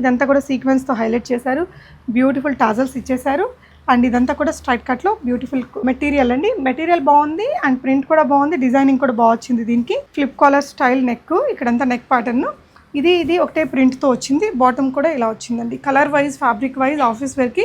ఇదంతా కూడా సీక్వెన్స్తో హైలైట్ చేశారు. బ్యూటిఫుల్ టాజల్స్ ఇచ్చేశారు. అండ్ ఇదంతా కూడా స్ట్రైట్ కట్లో బ్యూటిఫుల్ మెటీరియల్ అండి. మెటీరియల్ బాగుంది అండ్ ప్రింట్ కూడా బాగుంది. డిజైనింగ్ కూడా బాగా వచ్చింది దీనికి. ఫ్లిప్ కాలర్ స్టైల్ నెక్ ఇక్కడంతా నెక్ ప్యాటర్న్ ఇది ఇది ఒకటే ప్రింట్తో వచ్చింది. బాటమ్ కూడా ఇలా వచ్చిందండి. Colour wise fabric wise office వేర్కి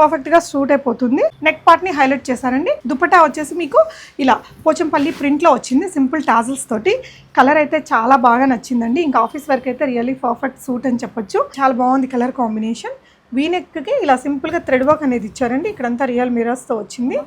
పర్ఫెక్ట్గా సూట్ అయిపోతుంది. నెక్ పార్ట్ని హైలైట్ చేశారండి దుపట్టా వచ్చేసి మీకు ఇలా పోచంపల్లి ప్రింట్లో వచ్చింది. సింపుల్ టాజల్స్ తోటి. కలర్ అయితే చాలా బాగా నచ్చిందండి. ఇంకా ఆఫీస్ వర్క్ అయితే రియల్లీ పర్ఫెక్ట్ సూట్ అని చెప్పొచ్చు. చాలా బాగుంది కలర్ కాంబినేషన్ వీనెక్కి ఇలా సింపుల్గా థ్రెడ్ వర్క్ అనేది ఇచ్చారండి. ఇక్కడంతా రియల్ మిరర్స్తో వచ్చింది.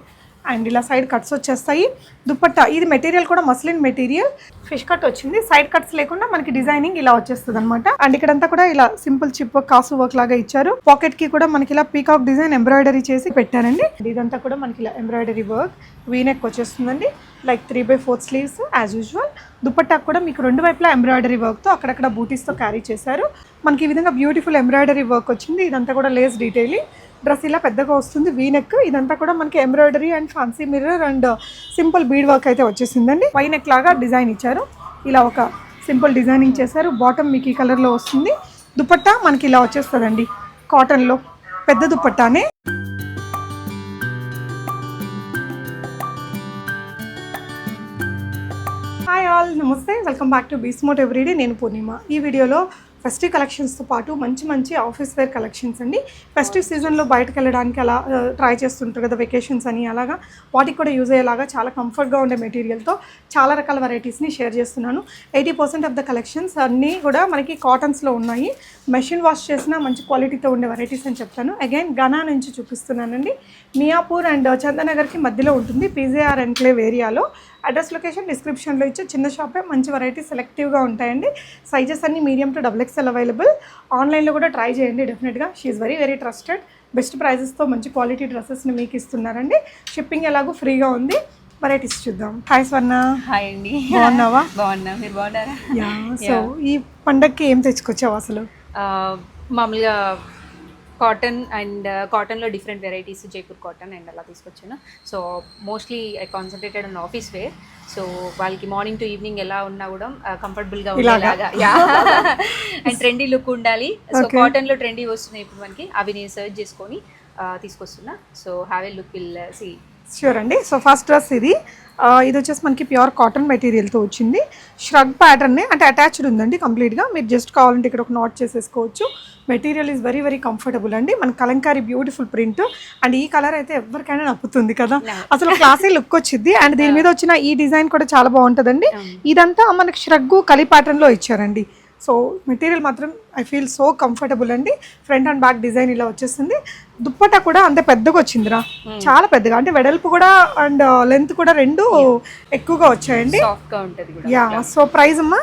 అండ్ ఇలా సైడ్ కట్స్ వచ్చేస్తాయి. దుప్పట్ట ఇది మెటీరియల్ కూడా మస్లిన్ మెటీరియల్. ఫిష్ కట్ వచ్చింది. సైడ్ కట్స్ లేకుండా మనకి డిజైనింగ్ ఇలా వచ్చేస్తుంది అనమాట అండ్ ఇక్కడంతా కూడా ఇలా సింపుల్ చిప్ వర్క్ కాసు వర్క్ లాగా ఇచ్చారు. పాకెట్కి కూడా మనకి ఇలా పీకాక్ డిజైన్ ఎంబ్రాయిడరీ చేసి పెట్టారండి. ఇదంతా కూడా మనకి ఇలా ఎంబ్రాయిడరీ వర్క్ వీనెక్ వచ్చేస్తుందండి. Like three by fourth sleeves as usual dupatta కూడా మీకు రెండు వైపులా ఎంబ్రాయిడరీ వర్క్తో అక్కడక్కడ బూటీస్తో క్యారీ చేశారు. మనకి ఈ విధంగా బ్యూటిఫుల్ ఎంబ్రాయిడరీ వర్క్ వచ్చింది. ఇదంతా కూడా లేస్ డీటెయిలింగ్ డ్రెస్ ఇలా పెద్దగా వస్తుంది వీనెక్ ఇదంతా కూడా మనకి embroidery and fancy mirror and simple bead work అయితే వచ్చేసిందండి. వై నెక్ లాగా డిజైన్ ఇచ్చారు. ఇలా ఒక సింపుల్ డిజైనింగ్ చేశారు. బాటమ్ మీకు ఈ కలర్లో వస్తుంది. దుపట్టా మనకి ఇలా వచ్చేస్తుందండి. కాటన్లో పెద్ద దుపట్టానే. హాయ్ ఆల్ నమస్తే. వెల్కమ్ బ్యాక్ టు బీస్మోట్ ఎవ్రీడే నేను పూర్ణిమ. ఈ వీడియోలో ఫెస్టివ్ కలెక్షన్స్తో పాటు మంచి మంచి ఆఫీస్ వేర్ కలెక్షన్స్ అండి. ఫెస్టివ్ సీజన్లో బయటకు వెళ్ళడానికి అలా ట్రై చేస్తుంటారు కదా వెకేషన్స్ అని అలాగా. వాటికి కూడా యూజ్ అయ్యేలాగా చాలా కంఫర్ట్గా ఉండే మెటీరియల్తో చాలా రకాల వెరైటీస్ని షేర్ చేస్తున్నాను. Eighty percent of the collections అన్నీ కూడా మనకి కాటన్స్లో ఉన్నాయి. మెషిన్ వాష్ చేసిన మంచి క్వాలిటీతో ఉండే వెరైటీస్ అని చెప్తాను. అగైన్ గనా నుంచి చూపిస్తున్నానండి. మియాపూర్ అండ్ చందనగర్కి మధ్యలో ఉంటుంది. పీజేఆర్ ఎన్క్లేవ్ ఏరియాలో అడ్రస్ లొకేషన్ డిస్క్రిప్షన్లో ఇచ్చే చిన్న షాపే మంచి వెరైటీ సెలెక్టివ్గా ఉంటాయండి. సైజెస్ అన్ని medium to double XL available ఆన్లైన్లో కూడా ట్రై చేయండి డెఫినెట్గా షీఈ్ వెరీ వెరీ ట్రస్టెడ్ బెస్ట్ ప్రైజెస్తో మంచి క్వాలిటీ డ్రెస్సెస్ని మీకు ఇస్తున్నారండి. షిప్పింగ్ ఎలాగో ఫ్రీగా ఉంది. వెరైటీస్ చూద్దాం. హాయ్ స్వర్ణ హాయ్ అండి. బాగున్నావా? బాగున్నా. మీరు బాగున్నారా? యా సో ఈ పండగకి ఏం తెచ్చుకొచ్చావు అసలు? మామూలుగా కాటన్ అండ్ కాటన్లో different varieties Jaipur cotton and అలా తీసుకొచ్చాను. So mostly I concentrated on office wear so వాళ్ళకి మార్నింగ్ టు ఈవినింగ్ ఎలా ఉన్నా కూడా కంఫర్టబుల్గా ఉండేలాగా. యా అండ్ ట్రెండీ లుక్ ఉండాలి. సో. కాటన్లో ట్రెండీ వస్తున్నాయి ఇప్పుడు మనకి. అవి నేను సర్చ్ చేసుకొని ఆ, తీసుకొస్తున్నా. So have a look will see sure అండి. సో ఫస్ట్ డ్రెస్ ఇది. ఆ, ఇది వచ్చేసి మనకి ప్యూర్ కాటన్ మెటీరియల్తో వచ్చింది. ష్రగ్ ప్యాటర్న్ అంటే అటాచ్డ్ ఉందండి కంప్లీట్గా మీరు జస్ట్ కావాలంటే ఇక్కడ ఒక నాట్ చేసేసుకోవచ్చు. Material is very very comfortable అండి. మన కలంకారీ బ్యూటిఫుల్ ప్రింట్ అండ్ ఈ కలర్ అయితే ఎవరికైనా నప్పుతుంది కదా. అసలు క్లాసీ లుక్ వచ్చింది అండ్ దీని మీద వచ్చిన ఈ డిజైన్ కూడా చాలా బాగుంటుందండి. ఇదంతా మనకి ష్రగ్గు కలి ప్యాటర్న్లో ఇచ్చారండి. సో మెటీరియల్ మాత్రం ఐ ఫీల్ సో కంఫర్టబుల్ అండి. ఫ్రంట్ అండ్ బ్యాక్ డిజైన్ ఇలా వచ్చేసింది. దుప్పట కూడా అంత పెద్దగా వచ్చిందిరా. చాలా పెద్దగా. అంటే వెడల్పు కూడా అండ్ లెంత్ కూడా రెండు ఎక్కువగా వచ్చాయండి. యా సో ప్రైస్ అమ్మా?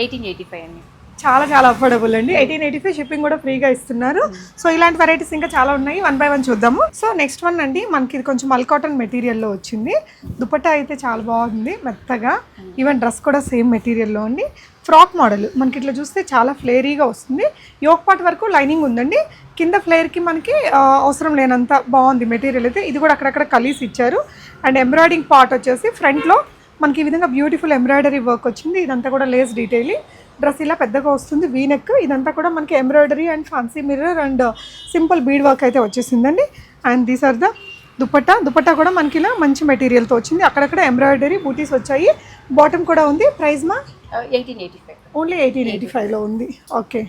ఎయిటీన్ ఎయిటీ ఫైవ్ అండి. చాలా చాలా అఫోర్డబుల్ అండి. ఎయిటీన్ ఎయిటీ ఫైవ్ షిప్పింగ్ కూడా ఫ్రీగా ఇస్తున్నారు. సో ఇలాంటి వెరైటీస్ ఇంకా చాలా ఉన్నాయి. వన్ బై వన్ చూద్దాము. సో నెక్స్ట్ వన్ అండి మనకి ఇది కొంచెం మల్ కాటన్ మెటీరియల్లో వచ్చింది. దుపట్టా అయితే చాలా బాగుంది మెత్తగా. ఈవెన్ డ్రెస్ కూడా సేమ్ మెటీరియల్లో ఉంది. ఫ్రాక్ మోడల్ మనకి ఇట్లా చూస్తే చాలా ఫ్లేరీగా వస్తుంది. యోక్ పార్ట్ వరకు లైనింగ్ ఉందండి. కింద ఫ్లేర్కి మనకి అవసరం లేనంత బాగుంది మెటీరియల్ అయితే. ఇది కూడా అక్కడక్కడ కలిసి ఇచ్చారు. అండ్ ఎంబ్రాయిడింగ్ పార్ట్ వచ్చేసి ఫ్రంట్లో మనకి ఈ విధంగా బ్యూటిఫుల్ ఎంబ్రాయిడరీ వర్క్ వచ్చింది. ఇదంతా కూడా లేస్ డీటెయిలింగ్ డ్రెస్ ఇలా పెద్దగా వస్తుంది వీనెక్ ఇదంతా కూడా మనకి embroidery and fancy mirror and simple bead work అయితే వచ్చేసిందండి. And these are the dupatta. Dupatta కూడా మనకి ఇలా మంచి మెటీరియల్తో వచ్చింది. అక్కడక్కడ ఎంబ్రాయిడరీ బూటీస్ వచ్చాయి. బాటమ్ కూడా ఉంది. ప్రైస్ మా? Eighteen eighty five only eighteen eighty ఫైవ్లో ఉంది. ఓకే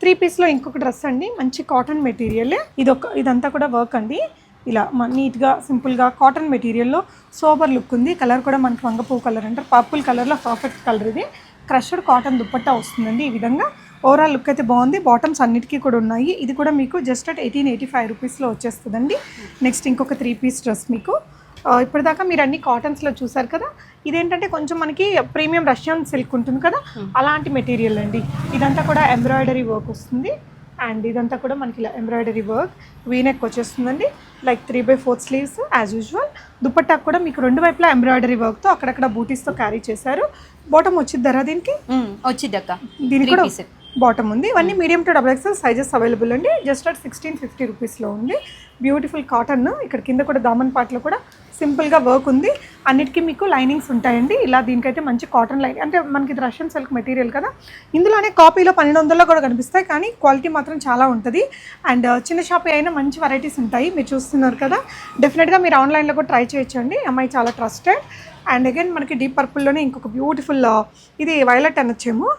త్రీ పీస్లో ఇంకొక డ్రెస్ అండి. మంచి కాటన్ మెటీరియల్ ఇది ఒక ఇదంతా కూడా వర్క్ అండి. ఇలా నీట్గా సింపుల్గా కాటన్ మెటీరియల్లో సోబర్ లుక్ ఉంది. కలర్ కూడా మనకి వంగపువ్వు కలర్ అంటారు. పర్పుల్ కలర్లో పర్ఫెక్ట్ కలర్ ఇది. క్రషడ్ కాటన్ దుప్పట్టా వస్తుందండి. ఈ విధంగా ఓవరాల్ లుక్ అయితే బాగుంది. బాటమ్స్ అన్నిటికీ కూడా ఉన్నాయి. ఇది కూడా మీకు just at eighteen eighty five రూపీస్లో వచ్చేస్తుందండి. నెక్స్ట్ ఇంకొక త్రీ పీస్ డ్రెస్ మీకు. ఇప్పటిదాకా మీరు అన్ని కాటన్స్లో చూసారు కదా? ఇదేంటంటే కొంచెం మనకి ప్రీమియం రష్యన్ సిల్క్ ఉంటుంది కదా? అలాంటి మెటీరియల్ అండి. ఇదంతా కూడా ఎంబ్రాయిడరీ వర్క్ వస్తుంది. అండ్ ఇదంతా కూడా మనకి ఇలా ఎంబ్రాయిడరీ వర్క్ వీనెక్ వచ్చేస్తుందండి. Like three by fourth sleeves as usual dupatta కూడా మీకు రెండు వైపులా ఎంబ్రాయిడరీ వర్క్తో అక్కడక్కడ బూటీస్తో క్యారీ చేశారు. బాటమ్ వచ్చిద్దారా దీనికి? వచ్చిద్దక్క దీనికి కూడా బాటమ్ ఉంది. ఇవన్నీ medium to double XL sizes available అండి. జస్ట్ అట్ సిక్స్టీన్ ఫిఫ్టీ రూపీస్లో ఉంది. బ్యూటిఫుల్ కాటన్ ఇక్కడ కింద కూడా దామన్ పాటలో కూడా సింపుల్గా వర్క్ ఉంది. అన్నిటికీ మీకు లైనింగ్స్ ఉంటాయండి. ఇలా దీనికైతే మంచి కాటన్ లైన్ అంటే మనకి ఇది రష్యన్ సిల్క్ మెటీరియల్ కదా. ఇందులోనే కాపీలో పన్నెండు వందల్లో కూడా కనిపిస్తాయి. కానీ క్వాలిటీ మాత్రం చాలా ఉంటుంది. అండ్ uh, చిన్న షాప్ అయినా మంచి వెరైటీస్ ఉంటాయి. మీరు చూస్తున్నారు కదా. డెఫినెట్గా మీరు ఆన్లైన్లో కూడా ట్రై చేయొచ్చండి. అమ్మాయి చాలా ట్రస్టెడ్ అండ్ అగైన్ మనకి డీప్ పర్పుల్లోనే ఇంకొక బ్యూటిఫుల్ uh, ఇది వైలెట్ అనొచ్చేమో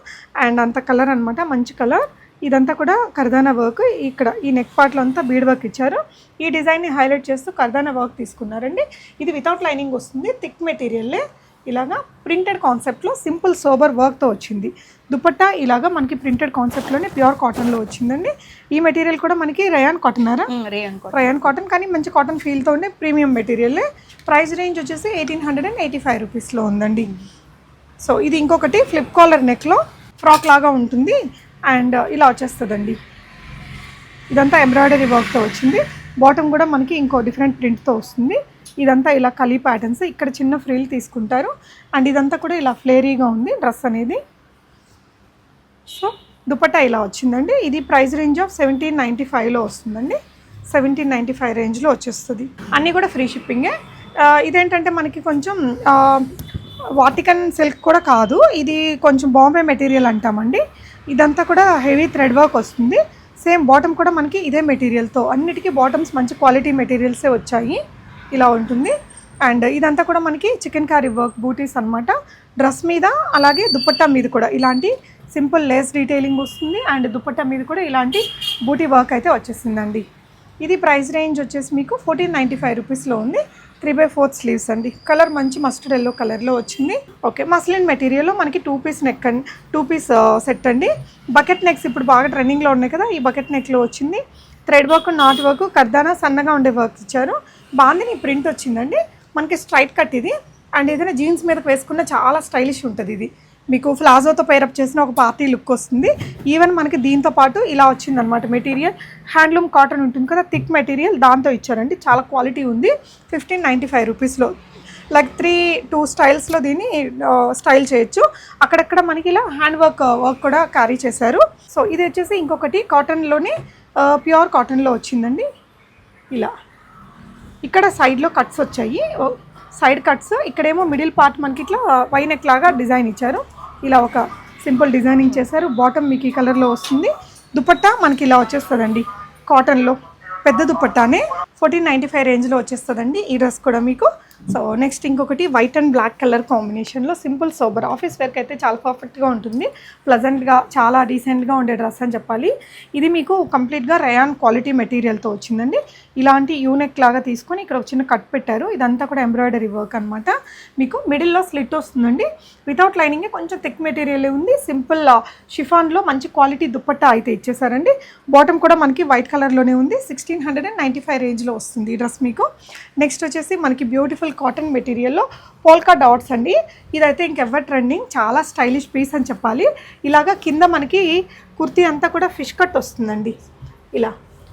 అండ్ అంత కలర్ అనమాట మంచి కలర్ ఇదంతా కూడా కర్దానా వర్క్ ఇక్కడ ఈ నెక్ పార్ట్లో అంతా బీడ్ వర్క్ ఇచ్చారు. ఈ డిజైన్ని హైలైట్ చేస్తూ కర్దానా వర్క్ తీసుకున్నారండి. ఇది వితౌట్ లైనింగ్ వస్తుంది. థిక్ మెటీరియల్లే ఇలాగా ప్రింటెడ్ కాన్సెప్ట్లో సింపుల్ సోబర్ వర్క్తో వచ్చింది. దుపట్టా ఇలాగా మనకి ప్రింటెడ్ కాన్సెప్ట్లోనే ప్యూర్ కాటన్లో వచ్చిందండి. ఈ మెటీరియల్ కూడా మనకి రయాన్ కాటన్ రయాన్ కాటన్ కానీ మంచి కాటన్ ఫీల్తో ఉండే ప్రీమియం మెటీరియల్ ప్రైస్ రేంజ్ వచ్చేసి eighteen hundred and eighty five రూపీస్లో ఉందండి సో ఇది ఇంకొకటి ఫ్లిప్ కాలర్ నెక్లో ఫ్రాక్ లాగా ఉంటుంది. అండ్ ఇలా వచ్చేస్తుందండి. ఇదంతా ఎంబ్రాయిడరీ వర్క్తో వచ్చింది. బాటమ్ కూడా మనకి ఇంకో డిఫరెంట్ ప్రింట్తో వస్తుంది. ఇదంతా ఇలా కలీ ప్యాటర్న్స్ ఇక్కడ చిన్న ఫ్రీల్ తీసుకుంటారు. అండ్ ఇదంతా కూడా ఇలా ఫ్లేరీగా ఉంది డ్రెస్ అనేది. సో దుపట్టా ఇలా వచ్చిందండి. ఇది price range of seventeen ninety ఫైవ్లో వస్తుందండి. సెవెంటీన్ నైంటీ ఫైవ్ రేంజ్లో వచ్చేస్తుంది. అన్నీ కూడా ఫ్రీ షిప్పింగే ఇదేంటంటే మనకి కొంచెం వాటికన్ సిల్క్ కూడా కాదు. ఇది కొంచెం బాంబే మెటీరియల్ అంటామండి. ఇదంతా కూడా హెవీ థ్రెడ్ వర్క్ వస్తుంది. సేమ్ బాటమ్ కూడా మనకి ఇదే మెటీరియల్తో అన్నిటికీ బాటమ్స్ మంచి క్వాలిటీ మెటీరియల్సే వచ్చాయి. ఇలా ఉంటుంది. అండ్ ఇదంతా కూడా మనకి చికెన్ కర్రీ వర్క్ బూటీస్ అన్నమాట. డ్రెస్ మీద అలాగే దుపట్టా మీద కూడా ఇలాంటి సింపుల్ లేస్ డీటెయిలింగ్ వస్తుంది. అండ్ దుపట్టా మీద కూడా ఇలాంటి బూటీ వర్క్ అయితే వచ్చేసిందండి. ఇది ప్రైస్ రేంజ్ వచ్చేసి మీకు ఫోర్టీన్ నైంటీ ఫైవ్ రూపీస్లో ఉంది. త్రీ బై ఫోర్త్ స్లీవ్స్ అండి. కలర్ మంచి మస్టర్డ్ ఎల్లో కలర్లో వచ్చింది. ఓకే మస్లిన్ మెటీరియల్లో మనకి టూ పీస్ నెక్ అండి. టూ పీస్ సెట్ అండి. బకెట్ నెక్స్ ఇప్పుడు బాగా ట్రెండింగ్లో ఉన్నాయి కదా ఈ బకెట్ నెక్లో వచ్చింది. థ్రెడ్ వర్క్ నాట్ వర్క్ కర్దానా సన్నగా ఉండే వర్క్ ఇచ్చారు. బాగుంది ప్రింట్ వచ్చిందండి. మనకి స్ట్రైట్ కట్ ఇది. అండ్ ఏదైనా జీన్స్ మీదకి వేసుకున్న చాలా స్టైలిష్ ఉంటుంది ఇది. మీకు ఫ్లాజోతో పేరప్ చేసిన ఒక పార్టీ లుక్ వస్తుంది. ఈవెన్ మనకి దీంతో పాటు ఇలా వచ్చిందనమాట మెటీరియల్ హ్యాండ్లూమ్ కాటన్ ఉంటుంది కదా థిక్ మెటీరియల్ దాంతో ఇచ్చారండి. చాలా క్వాలిటీ ఉంది. ఫిఫ్టీన్ నైంటీ ఫైవ్ రూపీస్లో లైక్ త్రీ టూ స్టైల్స్లో దీన్ని స్టైల్ చేయొచ్చు. అక్కడక్కడ మనకి ఇలా హ్యాండ్ వర్క్ వర్క్ కూడా క్యారీ చేశారు. సో ఇది వచ్చేసి ఇంకొకటి కాటన్లోనే ప్యూర్ కాటన్లో వచ్చిందండి. ఇలా. ఇక్కడ సైడ్లో కట్స్ వచ్చాయి. సైడ్ కట్స్ ఇక్కడేమో మిడిల్ పార్ట్ మనకి ఇట్లా వైనెక్ లాగా డిజైన్ ఇచ్చారు. ఇలా ఒక సింపుల్ డిజైనింగ్ చేశారు. బాటమ్ మీకు ఈ కలర్లో వస్తుంది. దుపట్టా మనకి ఇలా వచ్చేస్తుందండి. కాటన్లో పెద్ద దుపట్టానే ఫోర్టీన్ నైంటీ ఫైవ్ రేంజ్లో వచ్చేస్తుందండి ఈ డ్రెస్ కూడా మీకు. సో నెక్స్ట్ ఇంకొకటి వైట్ అండ్ బ్లాక్ కలర్ కాంబినేషన్లో సింపుల్ సోబర్. ఆఫీస్ వేర్కి అయితే చాలా పర్ఫెక్ట్గా ఉంటుంది. ప్లజెంట్గా చాలా డీసెంట్గా ఉండే డ్రెస్ అని చెప్పాలి. ఇది మీకు కంప్లీట్గా రయాన్ క్వాలిటీ మెటీరియల్తో వచ్చిందండి. ఇలాంటి యూనెక్ లాగా తీసుకొని ఇక్కడ ఒక చిన్న కట్ పెట్టారు. ఇదంతా కూడా ఎంబ్రాయిడరీ వర్క్ అనమాట మీకు మిడిల్లో స్లిట్ వస్తుందండి. వితౌట్ లైనింగ్ కొంచెం థిక్ మెటీరియల్ ఉంది. సింపుల్ షిఫాన్లో మంచి క్వాలిటీ దుప్పట్టా అయితే ఇచ్చేసారండి. బాటమ్ కూడా మనకి వైట్ కలర్లోనే ఉంది. Sixteen hundred and ninety five రేంజ్లో వస్తుంది ఈ డ్రెస్ మీకు. నెక్స్ట్ వచ్చేసి మనకి బ్యూటిఫుల్ కాటన్ మెటీరియల్లో పోల్కా డాట్స్ అండి. ఇదైతే ఇంకెవర్ ట్రెండింగ్ చాలా స్టైలిష్ పీస్ అని చెప్పాలి. ఇలాగా కింద మనకి కుర్తీ అంతా కూడా ఫిష్ కట్ వస్తుందండి. ఇలా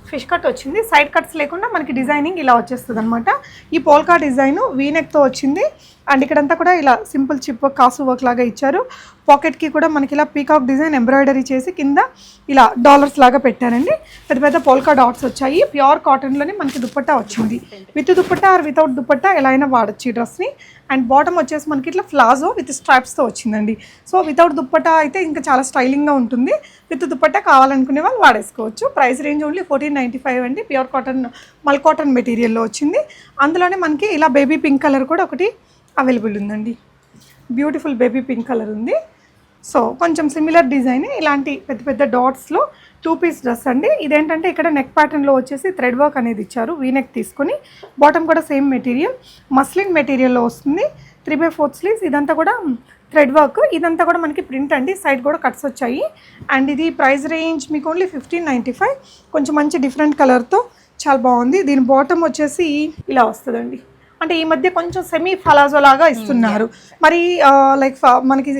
ఫిష్ కట్ వచ్చింది. సైడ్ కట్స్ లేకుండా మనకి డిజైనింగ్ ఇలా వచ్చేస్తుంది అనమాట ఈ పోల్కా డిజైన్ వీనెక్తో వచ్చింది. అండ్ ఇక్కడంతా కూడా ఇలా సింపుల్ చిప్ కాసు వర్క్ లాగా ఇచ్చారు. పాకెట్కి కూడా మనకి ఇలా పీకాక్ డిజైన్ ఎంబ్రాయిడరీ చేసి కింద ఇలా డాలర్స్ లాగా పెట్టారండి. పెద్ద పెద్ద పోల్కా డాట్స్ వచ్చాయి. ప్యూర్ కాటన్లోనే మనకి దుప్పట్టా వచ్చింది. With dupatta or without dupatta ఎలా అయినా వాడచ్చు ఈ డ్రెస్ని అండ్ బాటమ్ వచ్చేసి మనకి ఇట్లా ఫ్లాజో విత్ స్ట్రాప్స్తో వచ్చిందండి. సో వితౌట్ దుప్పట్టా అయితే ఇంకా చాలా స్టైలింగ్గా ఉంటుంది. విత్ దుప్పట్టా కావాలనుకునే వాళ్ళు వాడేసుకోవచ్చు. Price range only fourteen ninety five అండి ప్యూర్ కాటన్ మల్ కాటన్ మెటీరియల్లో వచ్చింది. అందులోనే మనకి ఇలా బేబీ పింక్ కలర్ కూడా ఒకటి అవైలబుల్ ఉందండి. బ్యూటిఫుల్ బేబీ పింక్ కలర్ ఉంది. సో కొంచెం సిమిలర్ డిజైన్ ఇలాంటి పెద్ద పెద్ద డాట్స్లో టూ పీస్ డ్రెస్ అండి. ఇదేంటంటే ఇక్కడ నెక్ ప్యాటర్న్లో వచ్చేసి థ్రెడ్ వర్క్ అనేది ఇచ్చారు. వీ నెక్ తీసుకొని బాటమ్ కూడా సేమ్ మెటీరియల్ మస్లిన్ మెటీరియల్లో వస్తుంది. త్రీ బై ఫోర్త్ స్లీవ్స్ ఇదంతా కూడా థ్రెడ్ వర్క్ ఇదంతా కూడా మనకి ప్రింట్ అండి. సైడ్ కూడా కట్స్ వచ్చాయి. అండ్ ఇది ప్రైస్ రేంజ్ మీకు ఓన్లీ ఫిఫ్టీన్ నైంటీ ఫైవ్ కొంచెం మంచి డిఫరెంట్ కలర్తో చాలా బాగుంది. దీని బాటమ్ వచ్చేసి ఇలా వస్తుందండి. అంటే ఈ మధ్య కొంచెం సెమీ ఫలాజో లాగా ఇస్తున్నారు. మరి లైక్ మనకి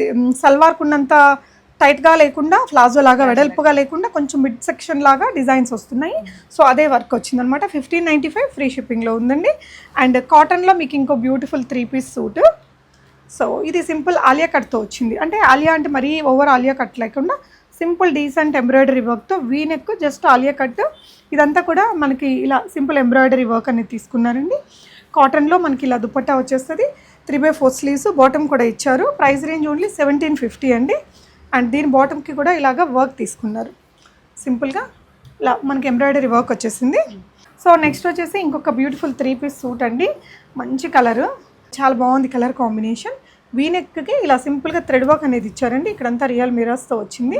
సల్వార్కు ఉన్నంత టైట్గా లేకుండా ప్లాజో లాగా వెడల్పుగా లేకుండా కొంచెం మిడ్ సెక్షన్ లాగా డిజైన్స్ వస్తున్నాయి. సో అదే వర్క్ వచ్చిందనమాట ఫిఫ్టీన్ నైంటీ ఫైవ్ ఫ్రీ షిప్పింగ్లో ఉందండి. అండ్ కాటన్లో మీకు ఇంకో beautiful three piece suit so ఇది సింపుల్ ఆలియా కట్తో వచ్చింది. అంటే ఆలియా అంటే మరీ ఓవర్ ఆలియా కట్ లేకుండా సింపుల్ డీసెంట్ ఎంబ్రాయిడరీ వర్క్తో V neck just Alia cut ఇదంతా కూడా మనకి ఇలా సింపుల్ ఎంబ్రాయిడరీ వర్క్ అనేది తీసుకున్నారండి. కాటన్లో మనకి ఇలా దుపట్టా వచ్చేస్తుంది. Three by four sleeves bottom కూడా ఇచ్చారు. Price range only seventeen fifty అండి. అండ్ దీని బాటమ్కి కూడా ఇలాగ వర్క్ తీసుకున్నారు. సింపుల్గా ఇలా మనకి ఎంబ్రాయిడరీ వర్క్ వచ్చేసింది. సో నెక్స్ట్ వచ్చేసి ఇంకొక బ్యూటిఫుల్ త్రీ పీస్ సూట్ అండి. మంచి కలర్. చాలా బాగుంది కలర్ కాంబినేషన్. వీనెక్కి ఇలా సింపుల్గా థ్రెడ్ వర్క్ అనేది ఇచ్చారండి. ఇక్కడంతా రియల్ మిరర్స్తో వచ్చింది.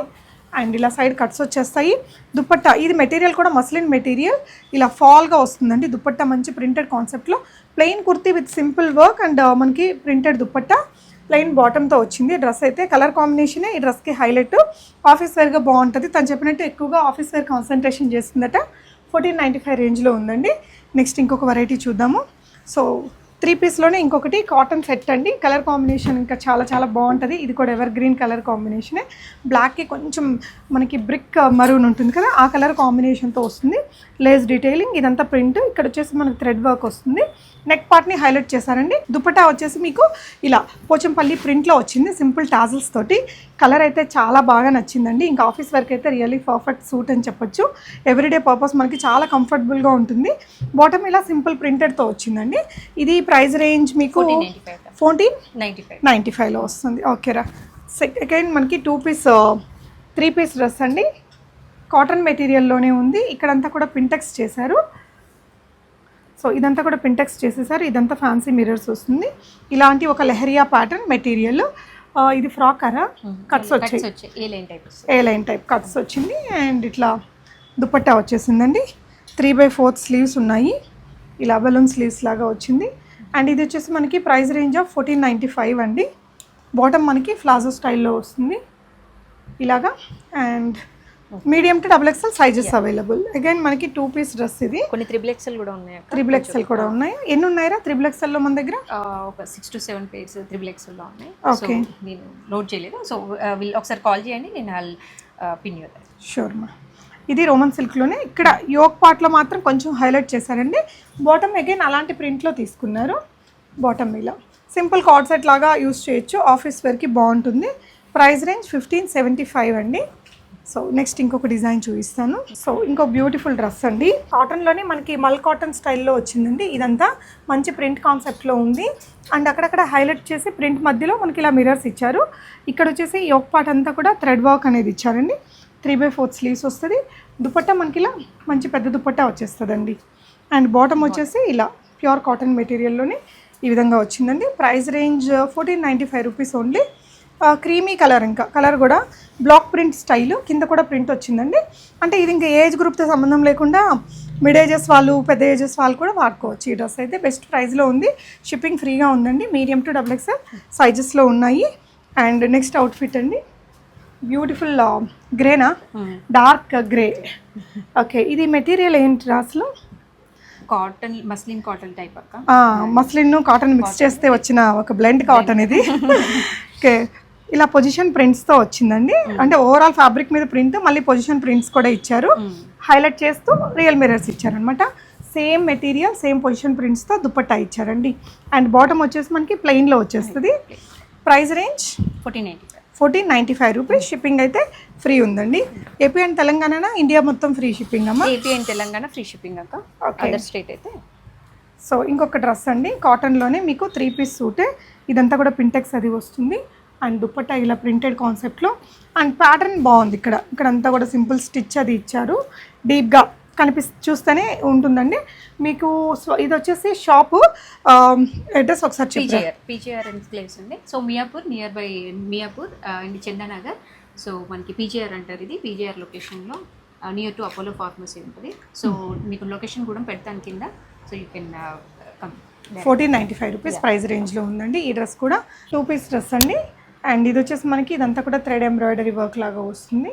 అండ్ ఇలా సైడ్ కట్స్ వచ్చేస్తాయి. దుప్పట్ట ఇది మెటీరియల్ కూడా మస్లిన్ మెటీరియల్. ఇలా ఫాల్గా వస్తుందండి. దుప్పట్ట మంచి ప్రింటెడ్ కాన్సెప్ట్లో. Plain kurti with simple work and మనకి ప్రింటెడ్ దుప్పట్ట. ప్లెయిన్ బాటమ్తో వచ్చింది. డ్రెస్ అయితే కలర్ కాంబినేషనే ఈ డ్రెస్కి హైలైట్. ఆఫీస్ వేర్గా బాగుంటుంది. తను చెప్పినట్టు ఎక్కువగా ఆఫీస్ వేర్ కాన్సన్ట్రేషన్ చేస్తుందట. ఫోర్టీన్ నైంటీ ఫైవ్ రేంజ్లో ఉందండి. నెక్స్ట్ ఇంకొక వెరైటీ చూద్దాము. సో త్రీ పీస్లోనే ఇంకొకటి కాటన్ సెట్ అండి. కలర్ కాంబినేషన్ ఇంకా చాలా చాలా బాగుంటుంది. ఇది కూడా ఎవర్ గ్రీన్ కలర్ కాంబినేషనే. బ్లాక్కి కొంచెం మనకి బ్రిక్ uh, మరూన్ ఉంటుంది కదా ఆ కలర్ కాంబినేషన్తో వస్తుంది. లేస్ డీటెయిలింగ్ ఇదంతా ప్రింట్. ఇక్కడ వచ్చేసి మనకి థ్రెడ్ వర్క్ వస్తుంది. నెక్ పార్ట్ని హైలైట్ చేశారండి దుపట్టా వచ్చేసి మీకు ఇలా పోచంపల్లి ప్రింట్లో వచ్చింది సింపుల్ టాజిల్స్ తోటి. కలర్ అయితే చాలా బాగా నచ్చిందండి. ఇంకా ఆఫీస్ వర్క్ అయితే రియల్లీ పర్ఫెక్ట్ సూట్ అని చెప్పొచ్చు. ఎవ్రీడే పర్పస్ మనకి చాలా కంఫర్టబుల్గా ఉంటుంది. బాటమ్ ఇలా సింపుల్ ప్రింటెడ్తో వచ్చిందండి. ఇది ప్రైస్ రేంజ్ మీకు ఫోర్టీన్ నైంటీ ఫైవ్ నైంటీ ఫైవ్లో వస్తుంది. ఓకేరా సెకండ్ మనకి two piece three piece dress అండి. కాటన్ మెటీరియల్లోనే ఉంది. ఇక్కడంతా కూడా పింటెక్స్ చేశారు. సో ఇదంతా కూడా పింటెక్స్ చేసేసారు. ఇదంతా ఫ్యాన్సీ మిరర్స్ వస్తుంది. ఇలాంటి ఒక లెహరియా ప్యాటర్న్ మెటీరియల్ ఇది ఫ్రాక్ అరా? కట్స్ వచ్చాయి. వచ్చాయి. ఏ లైన్ టైప్ వస్తుంది? ఏ లైన్ టైప్ కట్స్ వచ్చింది. అండ్ ఇట్లా దుపట్టా వచ్చేసిందండి. త్రీ బై ఫోర్త్ స్లీవ్స్ ఉన్నాయి. ఇలా బలూన్ స్లీవ్స్ లాగా వచ్చింది. అండ్ ఇది వచ్చేసి మనకి price range of fourteen ninety five అండి. బాటమ్ మనకి ఫ్లాజో స్టైల్లో వస్తుంది. ఇలాగా. And medium to double XL sizes available again మనకి టూ పీస్ డ్రెస్ ఇది. కొన్ని త్రిబుల్ ఎక్సెల్ కూడా ఉన్నాయి. త్రిబుల్ ఎక్స్ఎల్ కూడా ఉన్నాయి. ఎన్ని ఉన్నాయరా త్రిబుల్ ఎక్స్ఎల్లో మన దగ్గర? ఒక six to seven pairs triple ఎక్సెల్లో ఉన్నాయి. So Okay. నేను నోట్ చేయలేదు. సో వీళ్ళు ఒకసారి కాల్ చేయండి. నేను పిన్ యూ షూర్ మా ఇది రోమన్ సిల్క్లోనే ఇక్కడ యోక్ పార్ట్లో మాత్రం కొంచెం హైలైట్ చేశారండి. బాటమ్ అగైన్ అలాంటి ప్రింట్లో తీసుకున్నారు. బాటమ్ ఇలా. సింపుల్ కార్డ్ సెట్ లాగా యూస్ చేయొచ్చు. ఆఫీస్ వేర్కి బాగుంటుంది. Price range fifteen seventy five అండి. సో నెక్స్ట్ ఇంకొక డిజైన్ చూపిస్తాను. సో ఇంకో బ్యూటిఫుల్ డ్రెస్ అండి. కాటన్లోనే మనకి మల్ కాటన్ స్టైల్లో వచ్చిందండి. ఇదంతా మంచి ప్రింట్ కాన్సెప్ట్లో ఉంది. అండ్ అక్కడక్కడ హైలైట్ చేసి ప్రింట్ మధ్యలో మనకి ఇలా మిరర్స్ ఇచ్చారు. ఇక్కడ వచ్చేసి యోక్ పార్ట్ అంతా కూడా థ్రెడ్ వర్క్ అనేది ఇచ్చారండి. త్రీ బై ఫోర్త్ స్లీవ్స్ వస్తుంది. దుపట్టా మనకి ఇలా మంచి పెద్ద దుపట్టా వచ్చేస్తుందండి. అండ్ బాటమ్ వచ్చేసి ఇలా ప్యూర్ కాటన్ మెటీరియల్లోనే ఈ విధంగా వచ్చిందండి. Price range fourteen ninety five rupees only creamy colour ఇంకా. కలర్ కూడా బ్లాక్ ప్రింట్ స్టైల్ కింద కూడా ప్రింట్ వచ్చిందండి. అంటే ఇది ఇంకా ఏజ్ గ్రూప్తో సంబంధం లేకుండా మిడ్ ఏజెస్ వాళ్ళు పెద్ద ఏజెస్ వాళ్ళు కూడా వాడుకోవచ్చు. ఈ డ్రెస్ అయితే బెస్ట్ ప్రైస్లో ఉంది. షిప్పింగ్ ఫ్రీగా ఉందండి. మీడియం టు డబుల్ ఎక్స్ఎల్ సైజెస్లో ఉన్నాయి. అండ్. నెక్స్ట్ అవుట్ఫిట్ అండి బ్యూటిఫుల్ గ్రేనా డార్క్ గ్రే ఓకే ఇది మెటీరియల్ ఏంటి అసలు కాటన్ మస్లిన్ కాటన్ టైప్ అక్క. మస్లిన్ కాటన్ మిక్స్ చేస్తే వచ్చిన ఒక బ్లెండ్ కాటన్ ఇది. ఓకే ఇలా పొజిషన్ ప్రింట్స్తో వచ్చిందండి. అంటే ఓవరాల్ ఫ్యాబ్రిక్ మీద ప్రింట్ మళ్ళీ పొజిషన్ ప్రింట్స్ కూడా ఇచ్చారు. హైలైట్ చేస్తూ రియల్ మిరర్స్ ఇచ్చారనమాట సేమ్ మెటీరియల్ సేమ్ పొజిషన్ ప్రింట్స్తో దుపట్టా ఇచ్చారండి. అండ్ బాటమ్ వచ్చేసి మనకి ప్లెయిన్లో వచ్చేస్తుంది. Price range fourteen five fourteen ninety five rupees shipping అయితే ఫ్రీ ఉందండి. ఏపీ అండ్ తెలంగాణ ఇండియా మొత్తం ఫ్రీ షిప్పింగ్ అమ్మా? AP and Telangana free shipping అక్క. అదర్ స్టేట్ అయితే. సో ఇంకొక డ్రెస్ అండి. కాటన్లోనే మీకు త్రీ పీస్ సూటే ఇదంతా కూడా పింటెక్స్ అది వస్తుంది. అండ్ దుపట్టా ఇలా ప్రింటెడ్ కాన్సెప్ట్లో అండ్ ప్యాటర్న్ బాగుంది ఇక్కడ. ఇక్కడ అంతా కూడా సింపుల్ స్టిచ్ అది ఇచ్చారు. డీప్గా కనిపి చూస్తేనే ఉంటుందండి. మీకు ఇది వచ్చేసి షాపు అడ్రస్ ఒకసారి పీజీఆర్ పీజీఆర్ అండ్ ప్లేస్ ఉంది so Miyapur near by Miyapur and Chandanagar. So మనకి పీజీఆర్ అంటారు ఇది. పీజీఆర్ లొకేషన్లో నియర్ టు అపోలో ఫార్మసీ ఉంటుంది. సో మీకు లొకేషన్ కూడా పెడతాను కింద. So you can come. Fourteen ninety five rupees price రేంజ్లో ఉందండి. ఈ డ్రెస్ కూడా. టూ పీస్ డ్రెస్ అండి. అండ్ ఇది వచ్చేసి మనకి ఇదంతా కూడా థ్రెడ్ ఎంబ్రాయిడరీ వర్క్ లాగా వస్తుంది.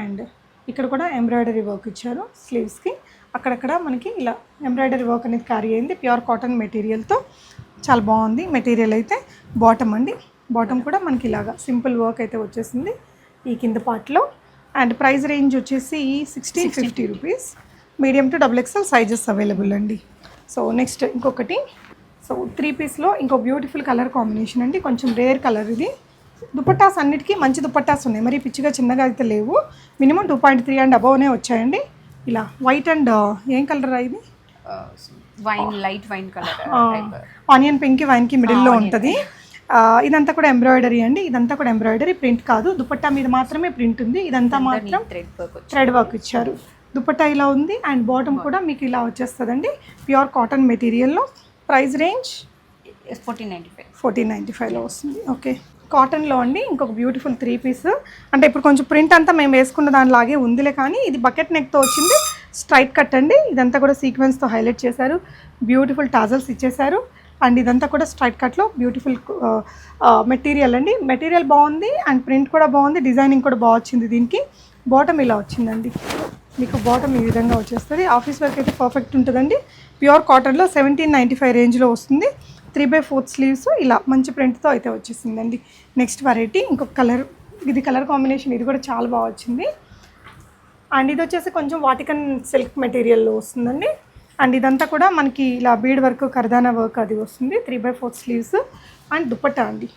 అండ్ ఇక్కడ కూడా ఎంబ్రాయిడరీ వర్క్ ఇచ్చారు స్లీవ్స్కి. అక్కడక్కడ మనకి ఇలా ఎంబ్రాయిడరీ వర్క్ అనేది క్యారీ అయింది. ప్యూర్ కాటన్ మెటీరియల్తో చాలా బాగుంది. మెటీరియల్ అయితే బాటమ్ అండి. బాటమ్ కూడా మనకి ఇలాగా సింపుల్ వర్క్ అయితే వచ్చేసింది ఈ కింద పార్ట్లో. అండ్ ప్రైస్ రేంజ్ వచ్చేసి sixteen fifty rupees. Medium to double XL sizes available అండి. సో నెక్స్ట్ ఇంకొకటి. సో త్రీ పీస్లో ఇంకో బ్యూటిఫుల్ కలర్ కాంబినేషన్ అండి. కొంచెం రేర్ కలర్ ఇది. దుపట్టాస్ అన్నిటికీ మంచి దుపట్టాస్ ఉన్నాయి. మరి పిచ్చిగా చిన్నగా అయితే లేవు. Minimum two point three and అబవ్నే వచ్చాయండి. ఇలా వైట్ అండ్ ఏం కలర్ ఇది? Wine light wine colour onion pink వైన్కి మిడిల్లో ఉంటుంది. ఇదంతా కూడా ఎంబ్రాయిడరీ అండి. ఇదంతా కూడా ఎంబ్రాయిడరీ ప్రింట్ కాదు. దుపట్టా మీద మాత్రమే ప్రింట్ ఉంది. ఇదంతా మాత్రం థ్రెడ్ వర్క్ థ్రెడ్ వర్క్ ఇచ్చారు. దుపట్టా ఇలా ఉంది. అండ్ బాటమ్ కూడా మీకు ఇలా వచ్చేస్తుందండి. Pure cotton మెటీరియల్లో. Price range? Fourteen ninety five fourteen ninety ఫైవ్లో వస్తుంది. ఓకే. కాటన్లో అండి ఇంకొక బ్యూటిఫుల్ త్రీ పీస్. అంటే ఇప్పుడు కొంచెం ప్రింట్ అంతా మేము వేసుకున్న దానిలాగే ఉందిలే కానీ ఇది బకెట్ నెక్తో వచ్చింది. స్ట్రైట్ కట్ అండి. ఇదంతా కూడా సీక్వెన్స్తో హైలైట్ చేశారు. బ్యూటిఫుల్ టాజల్స్ ఇచ్చేశారు. అండ్ ఇదంతా కూడా స్ట్రైట్ కట్లో బ్యూటిఫుల్ మెటీరియల్ అండి. మెటీరియల్ బాగుంది అండ్ ప్రింట్ కూడా బాగుంది. డిజైనింగ్ కూడా బాగా వచ్చింది దీనికి. బాటమ్ ఇలా వచ్చిందండి. మీకు బాటమ్ ఈ విధంగా వచ్చేస్తుంది. ఆఫీస్ వర్క్ అయితే పర్ఫెక్ట్ ఉంటుందండి. ప్యూర్ కాటన్లో సెవెంటీన్ నైంటీ ఫైవ్ రేంజ్లో వస్తుంది. త్రీ బై ఫోర్త్ స్లీవ్స్ ఇలా మంచి ప్రింట్తో అయితే వచ్చేసిందండి. నెక్స్ట్ వెరైటీ ఇంకొక కలర్ ఇది కలర్ కాంబినేషన్ ఇది కూడా చాలా బాగా వచ్చింది. అండ్ ఇది వచ్చేసి కొంచెం వాటికన్ సిల్క్ మెటీరియల్లో వస్తుందండి. అండ్ ఇదంతా కూడా మనకి ఇలా బీడ్ వర్క్ కర్దానా వర్క్ అది వస్తుంది three by fourth sleeves and dupatta అండి.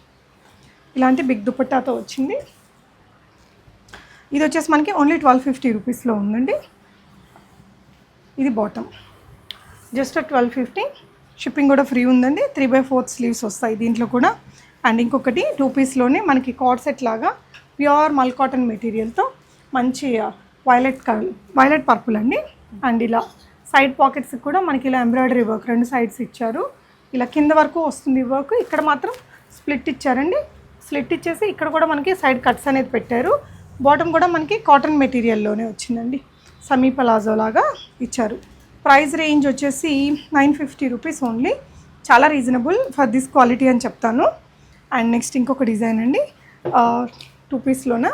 ఇలాంటి బిగ్ దుపట్టాతో వచ్చింది. ఇది వచ్చేసి మనకి ఓన్లీ ట్వెల్వ్ ఫిఫ్టీ రూపీస్లో ఉందండి. ఇది bottom just twelve fifty shipping కూడా ఫ్రీ ఉందండి. త్రీ బై ఫోర్త్ స్లీవ్స్ వస్తాయి దీంట్లో కూడా. అండ్ ఇంకొకటి టూ పీస్లోనే మనకి కార్డ్ సెట్ లాగా ప్యూర్ మల్ కాటన్ మెటీరియల్తో మంచి వైలెట్ కలర్ వైలెట్ పర్పుల్ అండి. అండ్ ఇలా సైడ్ పాకెట్స్ కూడా మనకి ఇలా ఎంబ్రాయిడరీ వర్క్ రెండు సైడ్స్ ఇచ్చారు. ఇలా కింద వరకు వస్తుంది వర్క్ ఇక్కడ మాత్రం స్ప్లిట్ ఇచ్చారండి. స్లిట్ ఇచ్చేసి ఇక్కడ కూడా మనకి సైడ్ కట్స్ అనేది పెట్టారు. బాటమ్ కూడా మనకి కాటన్ మెటీరియల్లోనే వచ్చిందండి. సమీ పలాజో లాగా ఇచ్చారు. ప్రైస్ రేంజ్ వచ్చేసి నైన్ ఫిఫ్టీ రూపీస్ ఓన్లీ. చాలా రీజనబుల్ ఫర్ దిస్ క్వాలిటీ అని చెప్తాను. అండ్ నెక్స్ట్ ఇంకొక డిజైన్ అండి. టూ పీస్లోన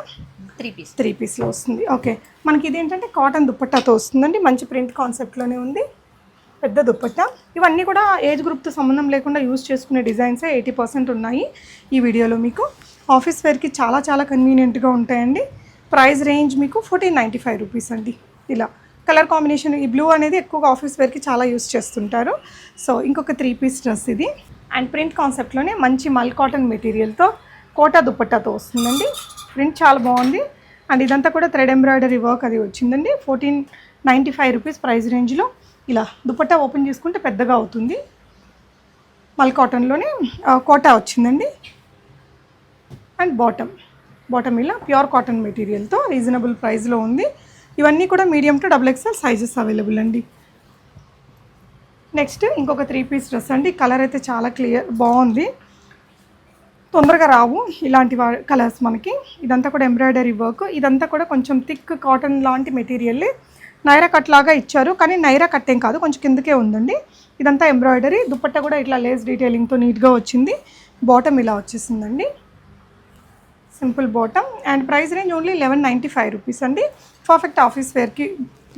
త్రీ పీస్ త్రీ పీస్లో వస్తుంది. ఓకే. మనకి ఇది ఏంటంటే కాటన్ దుప్పట్టాతో వస్తుందండి. మంచి ప్రింట్ కాన్సెప్ట్లోనే ఉంది. పెద్ద దుప్పట్టా. ఇవన్నీ కూడా ఏజ్ గ్రూప్తో సంబంధం లేకుండా యూజ్ చేసుకునే డిజైన్సే ఎయిటీ పర్సెంట్ ఉన్నాయి ఈ వీడియోలో మీకు. ఆఫీస్ వేర్కి చాలా చాలా కన్వీనియంట్గా ఉంటాయండి. ప్రైస్ రేంజ్ మీకు ఫోర్టీన్ నైంటీ ఫైవ్ రూపీస్ అండి. ఇలా. కలర్ కాంబినేషన్ ఈ బ్లూ అనేది ఎక్కువగా ఆఫీస్ వేర్కి చాలా యూస్ చేస్తుంటారు. సో ఇంకొక త్రీ పీస్ డ్రెస్ ఇది. అండ్ ప్రింట్ కాన్సెప్ట్లోనే మంచి మల్ కాటన్ మెటీరియల్తో కోటా దుప్పట్టాతో వస్తుందండి ప్రింట్ చాలా బాగుంది. అండ్ ఇదంతా కూడా థ్రెడ్ ఎంబ్రాయిడరీ వర్క్ అది వచ్చిందండి. Fourteen ninety five rupees price రేంజ్లో ఇలా దుపట్టా ఓపెన్ చేసుకుంటే పెద్దగా అవుతుంది. మల్ కాటన్లోనే కోటా వచ్చిందండి. And bottom. బాటమ్ ఇలా ప్యూర్ కాటన్ మెటీరియల్తో రీజనబుల్ ప్రైస్లో ఉంది. ఇవన్నీ కూడా medium to double XL sizes available అండి. నెక్స్ట్ ఇంకొక త్రీ పీస్ డ్రెస్ అండి. కలర్ అయితే చాలా క్లియర్ బాగుంది. తొందరగా రావు ఇలాంటి కలర్స్ మనకి. ఇదంతా కూడా ఎంబ్రాయిడరీ వర్క్. ఇదంతా కూడా కొంచెం థిక్ కాటన్ లాంటి మెటీరియల్. నైరా కట్ లాగా ఇచ్చారు కానీ నైరా కట్ ఏం కాదు. కొంచెం కిందకే ఉందండి. ఇదంతా ఎంబ్రాయిడరీ. దుప్పట్ట కూడా ఇట్లా లేస్ డీటెయిలింగ్తో నీట్గా వచ్చింది. బాటమ్ ఇలా వచ్చేసిందండి. Simple bottom. And price range only eleven ninety five rupees అండి పర్ఫెక్ట్ ఆఫీస్ వేర్కి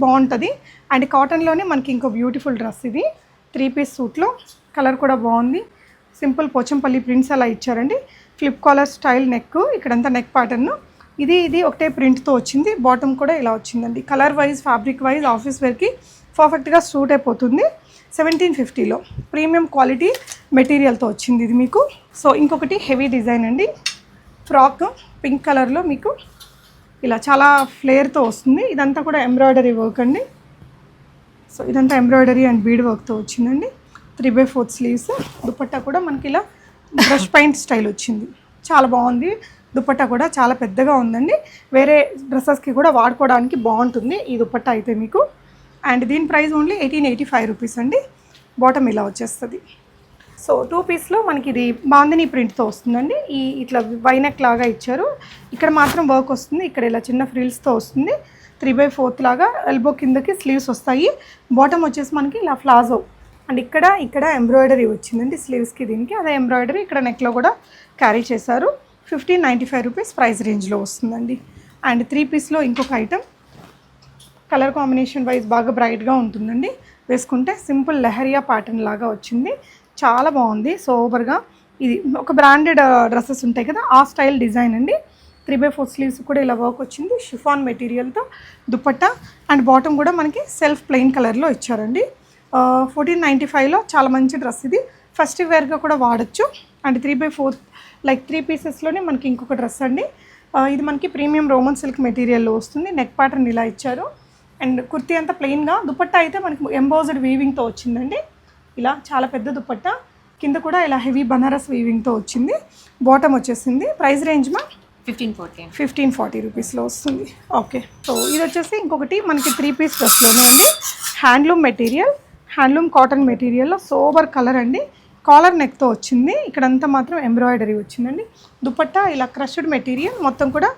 బాగుంటుంది. అండ్ కాటన్లోనే మనకి ఇంకో బ్యూటిఫుల్ డ్రెస్ ఇది. త్రీ పీస్ సూట్లో కలర్ కూడా బాగుంది. సింపుల్ పోచంపల్లి ప్రింట్స్ అలా ఇచ్చారండి. ఫ్లిప్ కాలర్ స్టైల్ నెక్ ఇక్కడంతా నెక్ ప్యాటర్న్ ఇది ఇది ఒకటే ప్రింట్తో వచ్చింది. బాటమ్ కూడా ఇలా వచ్చిందండి. Colour wise fabric wise office వేర్కి పర్ఫెక్ట్గా సూట్ అయిపోతుంది. సెవెంటీన్ ఫిఫ్టీలో ప్రీమియం క్వాలిటీ మెటీరియల్తో వచ్చింది ఇది మీకు. సో ఇంకొకటి హెవీ డిజైన్ అండి. ఫ్రాక్ పింక్ కలర్లో మీకు ఇలా చాలా ఫ్లేర్తో వస్తుంది. ఇదంతా కూడా ఎంబ్రాయిడరీ వర్క్ అండి. సో ఇదంతా ఎంబ్రాయిడరీ అండ్ బీడ్ వర్క్తో వచ్చిందండి. Three by fourth sleeves. Dupatta కూడా మనకి ఇలా బ్రష్ పెయింట్ స్టైల్ వచ్చింది. చాలా బాగుంది. దుపట్టా కూడా చాలా పెద్దగా ఉందండి. వేరే డ్రెస్సెస్కి కూడా వాడుకోవడానికి బాగుంటుంది ఈ దుపట్టా అయితే మీకు. అండ్ దీని price only eighteen eighty five rupees అండి. బాటమ్ ఇలా వచ్చేస్తుంది. సో టూ పీస్లో మనకి ఇది బాందిని ప్రింట్తో వస్తుందండి. ఈ ఇట్లా వైనక్ లాగా ఇచ్చారు. ఇక్కడ మాత్రం వర్క్ వస్తుంది. ఇక్కడ ఇలా చిన్న ఫ్రిల్స్తో వస్తుంది. త్రీ బై ఫోర్త్ లాగా ఎల్బో కిందకి స్లీవ్స్ వస్తాయి. బాటమ్ వచ్చేసి మనకి ఇలా ఫ్లాజో అండ్ ఇక్కడ ఇక్కడ ఎంబ్రాయిడరీ వచ్చిందండి స్లీవ్స్కి దీనికి. అదే ఎంబ్రాయిడరీ ఇక్కడ నెక్లో కూడా క్యారీ చేశారు. Fifteen ninety five rupees price రేంజ్లో వస్తుందండి. అండ్ త్రీ పీస్లో ఇంకొక ఐటమ్. కలర్ కాంబినేషన్ వైజ్ బాగా బ్రైట్గా ఉంటుందండి. వేసుకుంటే సింపుల్ లెహరియా ప్యాటర్న్ లాగా వచ్చింది. చాలా బాగుంది సూపర్గా. ఇది ఒక బ్రాండెడ్ డ్రెస్సెస్ ఉంటాయి కదా ఆ స్టైల్ డిజైన్ అండి. త్రీ బై ఫోర్ స్లీవ్స్ కూడా ఇలా వర్క్ వచ్చింది షిఫాన్ మెటీరియల్తో దుపట్టా. అండ్ బాటమ్ కూడా మనకి సెల్ఫ్ ప్లెయిన్ కలర్లో ఇచ్చారండి. ఫోర్టీన్ నైంటీ ఫైవ్లో చాలా మంచి డ్రెస్ ఇది. ఫెస్టివ్ వేర్గా కూడా వాడచ్చు. And three by fourth like three పీసెస్లోనే మనకి ఇంకొక డ్రెస్ అండి. ఇది మనకి ప్రీమియం రోమన్ సిల్క్ మెటీరియల్లో వస్తుంది నెక్ ప్యాటర్న్ ఇలా ఇచ్చారు. అండ్ కుర్తీ అంతా ప్లెయిన్గా దుపట్టా అయితే మనకి ఎంబోజ్డ్ వీవింగ్తో వచ్చిందండి. ఇలా చాలా పెద్ద దుపట్టా కింద కూడా ఇలా హెవీ బనారస్ వీవింగ్తో వచ్చింది. బాటమ్ వచ్చేసింది. ప్రైస్ రేంజ్ మా ఫిఫ్టీన్ ఫోర్టీన్ ఫిఫ్టీన్ ఫార్టీ రూపీస్లో వస్తుంది. ఓకే సో ఇది వచ్చేసి ఇంకొకటి మనకి త్రీ పీస్ డ్రెస్లోనే అండి హ్యాండ్లూమ్ మెటీరియల్ హ్యాండ్లూమ్ కాటన్ మెటీరియల్లో సోబర్ కలర్ అండి. కాలర్ నెక్తో వచ్చింది. ఇక్కడంతా మాత్రం ఎంబ్రాయిడరీ వచ్చిందండి. దుపట్టా ఇలా క్రష్డ్ మెటీరియల్ మొత్తం కూడా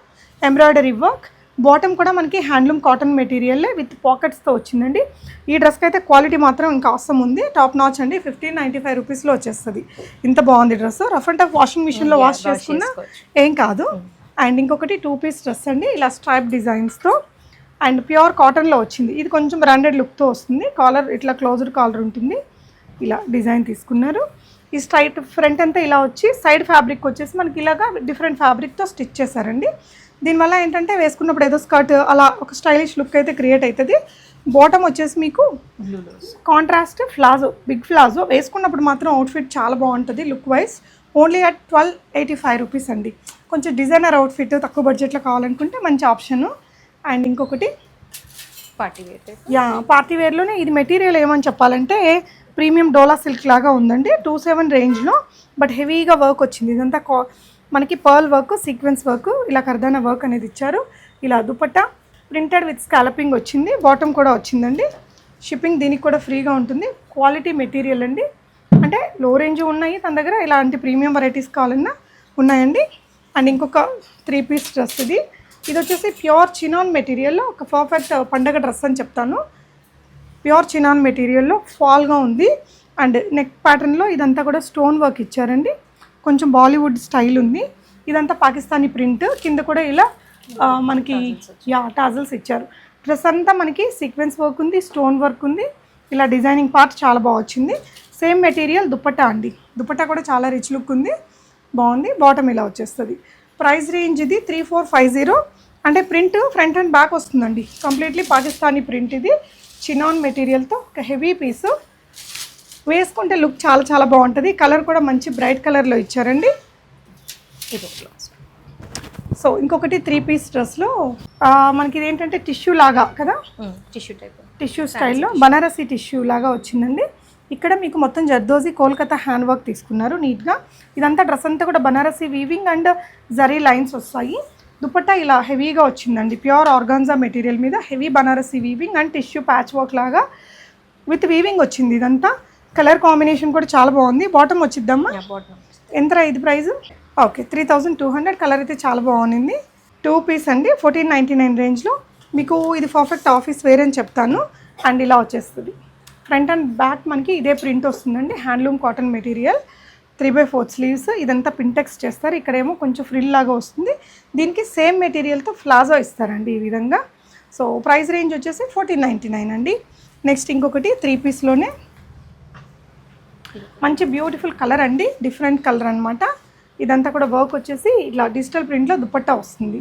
ఎంబ్రాయిడరీ వర్క్ బాటమ్ కూడా మనకి హ్యాండ్లూమ్ కాటన్ మెటీరియల్ విత్ పాకెట్స్తో వచ్చిందండి. ఈ డ్రెస్కి అయితే క్వాలిటీ మాత్రం ఇంకా అవసరం ఉంది. టాప్ నాచ్ అండి. ఫిఫ్టీన్ నైంటీ ఫైవ్ రూపీస్లో వచ్చేస్తుంది. ఇంత బాగుంది dress. Rough and tough washing మిషన్లో వాష్ చేసుకున్నా ఏం కాదు. అండ్ ఇంకొకటి టూ పీస్ డ్రెస్ అండి. ఇలా స్ట్రైప్ డిజైన్స్తో అండ్ ప్యూర్ కాటన్లో వచ్చింది. ఇది కొంచెం బ్రాండెడ్ లుక్తో వస్తుంది. కాలర్ ఇట్లా క్లోజ్డ్ కాలర్ ఉంటుంది. ఇలా డిజైన్ తీసుకున్నారు. ఈ స్ట్రైట్ ఫ్రంట్ అంతా ఇలా వచ్చి సైడ్ ఫ్యాబ్రిక్ వచ్చేసి మనకి ఇలాగా డిఫరెంట్ ఫ్యాబ్రిక్తో స్టిచ్ చేశారండి. దీనివల్ల ఏంటంటే వేసుకున్నప్పుడు ఏదో స్కర్ట్ అలా ఒక స్టైలిష్ లుక్ అయితే క్రియేట్ అవుతుంది బాటమ్ వచ్చేసి మీకు కాంట్రాస్ట్ ఫ్లాజో బిగ్ ఫ్లాజో వేసుకున్నప్పుడు మాత్రం అవుట్ఫిట్ చాలా బాగుంటుంది look wise only at twelve eighty five rupees అండి. కొంచెం డిజైనర్ అవుట్ఫిట్ తక్కువ బడ్జెట్లో కావాలనుకుంటే మంచి ఆప్షను అండ్ ఇంకొకటి పార్టీ వేర్ యా పార్టీ వేర్లోనే ఇది మెటీరియల్ ఏమని చెప్పాలంటే ప్రీమియం డోలా సిల్క్ లాగా ఉందండి. టూ సెవెన్ రేంజ్లో బట్ హెవీగా వర్క్ వచ్చింది. ఇదంతా కా మనకి పర్ల్ వర్క్ సీక్వెన్స్ వర్క్ ఇలా కర్దాన వర్క్ అనేది ఇచ్చారు. ఇలా దుపట్టా ప్రింటెడ్ విత్ స్కాలపింగ్ వచ్చింది. బాటమ్ కూడా వచ్చిందండి. షిప్పింగ్ దీనికి కూడా ఫ్రీగా ఉంటుంది. క్వాలిటీ మెటీరియల్ అండి. అంటే లో రేంజ్ ఉన్నాయి తన దగ్గర. ఇలాంటి ప్రీమియం వెరైటీస్ కావాలన్నా ఉన్నాయండి. అండ్ ఇంకొక త్రీ పీస్ డ్రెస్ ఇది. ఇది వచ్చేసి ప్యూర్ చినాన్ మెటీరియల్లో ఒక పర్ఫెక్ట్ పండగ డ్రెస్ అని చెప్తాను. ప్యూర్ చినాన్ మెటీరియల్లో ఫాల్గా ఉంది. అండ్ నెక్ ప్యాటర్న్లో ఇదంతా కూడా స్టోన్ వర్క్ ఇచ్చారండి. కొంచెం బాలీవుడ్ స్టైల్ ఉంది. ఇదంతా పాకిస్తానీ ప్రింట్. కింద కూడా ఇలా మనకి యా టాజల్స్ ఇచ్చారు. డ్రెస్ అంతా మనకి సీక్వెన్స్ వర్క్ ఉంది స్టోన్ వర్క్ ఉంది. ఇలా డిజైనింగ్ పార్ట్ చాలా బాగా వచ్చింది. సేమ్ మెటీరియల్ దుపట్టా అండి. దుపట్టా కూడా చాలా రిచ్ లుక్ ఉంది. బాగుంది. బాటమ్ ఇలా వచ్చేస్తుంది. ప్రైస్ రేంజ్ ఇది త్రీ ఫోర్ ఫైవ్ జీరో. అంటే ప్రింట్ ఫ్రంట్ అండ్ బ్యాక్ వస్తుందండి. కంప్లీట్లీ పాకిస్తానీ ప్రింట్ ఇది. చినాన్ మెటీరియల్తో ఒక హెవీ పీస్. వేసుకుంటే లుక్ చాలా చాలా బాగుంటుంది. కలర్ కూడా మంచి బ్రైట్ కలర్లో ఇచ్చారండి. ఇది సో ఇంకొకటి త్రీ పీస్ డ్రెస్లో మనకి ఇది ఏంటంటే టిష్యూ లాగా కదా? Tissue type. టిష్యూ స్టైల్లో బనారసి టిష్యూ లాగా వచ్చిందండి. ఇక్కడ మీకు మొత్తం జర్దోజీ కోల్కతా హ్యాండ్ వర్క్ తీసుకున్నారు నీట్గా. ఇదంతా డ్రెస్ అంతా కూడా Banarasi weaving and zari lines వస్తాయి. దుపట్టా ఇలా హెవీగా వచ్చిందండి. ప్యూర్ ఆర్గాన్జా మెటీరియల్ మీద heavy Banarasi weaving and tissue patch work లాగా విత్ వీవింగ్ వచ్చింది ఇదంతా. కలర్ కాంబినేషన్ కూడా చాలా బాగుంది. బాటమ్ వచ్చిద్దమ్మా ఎంత ఇది price okay three thousand two hundred colour అయితే చాలా బాగుంది. టూ పీస్ అండి ఫోర్టీన్ నైంటీ నైన్ రేంజ్లో మీకు ఇది పర్ఫెక్ట్ ఆఫీస్ వేర్ అని చెప్తాను. అండ్ ఇలా వచ్చేస్తుంది. ఫ్రంట్ అండ్ బ్యాక్ మనకి ఇదే ప్రింట్ వస్తుందండి. Handloom cotton material three by fourth sleeves ఇదంతా పింటెక్స్ చేస్తారు. ఇక్కడేమో కొంచెం ఫ్రిల్ లాగా వస్తుంది. దీనికి సేమ్ మెటీరియల్తో ఫ్లాజో ఇస్తారండి ఈ విధంగా. సో ప్రైస్ రేంజ్ వచ్చేసి ఫోర్టీన్ నైంటీ నైన్ అండి. నెక్స్ట్ ఇంకొకటి త్రీ పీస్లోనే మంచి బ్యూటిఫుల్ కలర్ అండి డిఫరెంట్ కలర్ అనమాట ఇదంతా కూడా వర్క్ వచ్చేసి ఇట్లా డిజిటల్ ప్రింట్లో దుపట్టా వస్తుంది.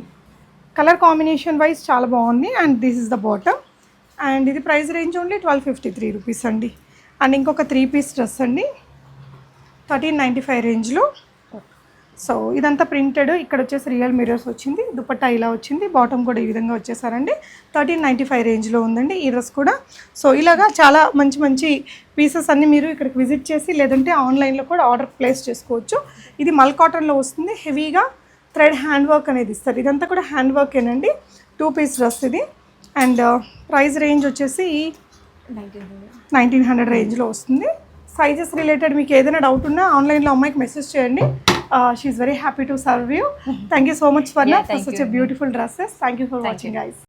కలర్ కాంబినేషన్ వైజ్ చాలా బాగుంది and this is the bottom. And ఇది price range only twelve fifty three rupees అండి. అండ్ ఇంకొక త్రీ పీస్ డ్రెస్ అండి థర్టీన్ నైంటీ ఫైవ్ రేంజ్లో. సో ఇదంతా ప్రింటెడ్. ఇక్కడ వచ్చేసి రియల్ మిరర్స్ వచ్చింది దుపట్టా ఇలా వచ్చింది బాటమ్ కూడా ఈ విధంగా వచ్చేసారండి. థర్టీన్ నైంటీ ఫైవ్ రేంజ్లో ఉందండి ఈ డ్రెస్ కూడా. సో ఇలాగా చాలా మంచి మంచి పీసెస్ అన్ని మీరు ఇక్కడికి విజిట్ చేసి లేదంటే ఆన్లైన్లో కూడా ఆర్డర్ ప్లేస్ చేసుకోవచ్చు. ఇది మల్ కాటన్లో వస్తుంది హెవీగా థ్రెడ్ హ్యాండ్ వర్క్ అనేది ఇస్తారు. ఇదంతా కూడా హ్యాండ్ వర్కేనండి టూ పీస్ డ్రెస్ ఇది. అండ్ ప్రైస్ రేంజ్ వచ్చేసి నైన్టీన్ హండ్రెడ్. నైన్టీన్ హండ్రెడ్ రేంజ్లో వస్తుంది. సైజెస్ రిలేటెడ్ మీకు ఏదైనా డౌట్ ఉన్నా ఆన్లైన్లో అమ్మాయికి మెసేజ్ చేయండి. She very happy to serve you thank you so much for thank such. Beautiful dresses thank you for watching. Guys